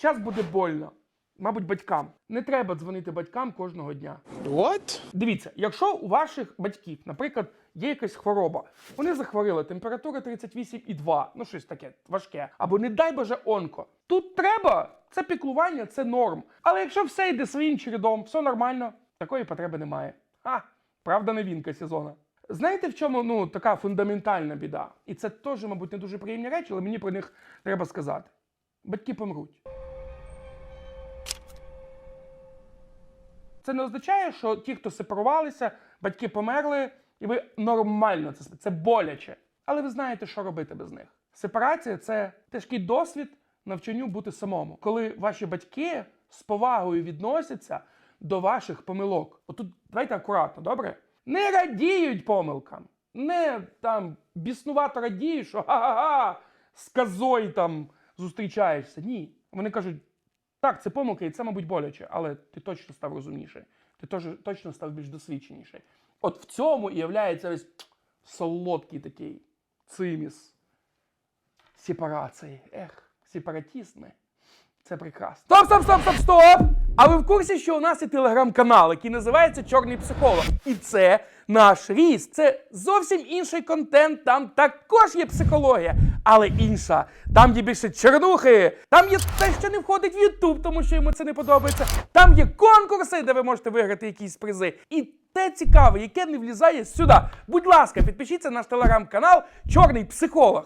Час буде больно. Мабуть, батькам. Не треба дзвонити батькам кожного дня. What? Дивіться, якщо у ваших батьків, наприклад, є якась хвороба, вони захворіли, температура 38,2, ну щось таке важке, або не дай Боже онко. Тут треба, це піклування, це норм. Але якщо все йде своїм чередом, все нормально, такої потреби немає. А, правда, новинка сезону. Знаєте, в чому ну, така фундаментальна біда? І це теж, мабуть, не дуже приємні речі, але мені про них треба сказати. Батьки помруть. Це не означає, що ті, хто сепарувалися, батьки померли, і ви нормально це це боляче. Але ви знаєте, що робити без них. Сепарація це тяжкий досвід навчанню бути самому, коли ваші батьки з повагою відносяться до ваших помилок. Отут давайте акуратно, добре? Не радіють помилкам, не там біснувато радіють, що га-га-га, з козою там зустрічаєшся. Ні. Вони кажуть, так, це помилка, і це, мабуть, боляче, але ти точно став розумніший. Ти теж, точно став більш досвідченіший. От в цьому і являється ось солодкий такий циміс сепарації. Ех, сепаратізми. Це прекрасно. Стоп, стоп, стоп, стоп, стоп! А ви в курсі, що у нас є телеграм-канал, який називається Чорний психолог. І це наш ріст. Це зовсім інший контент. Там також є психологія, але інша. Там є більше чернухи. Там є те, що не входить в Ютуб, тому що йому це не подобається. Там є конкурси, де ви можете виграти якісь призи. І те цікаве, яке не влізає сюди. Будь ласка, підпишіться на наш телеграм-канал Чорний психолог.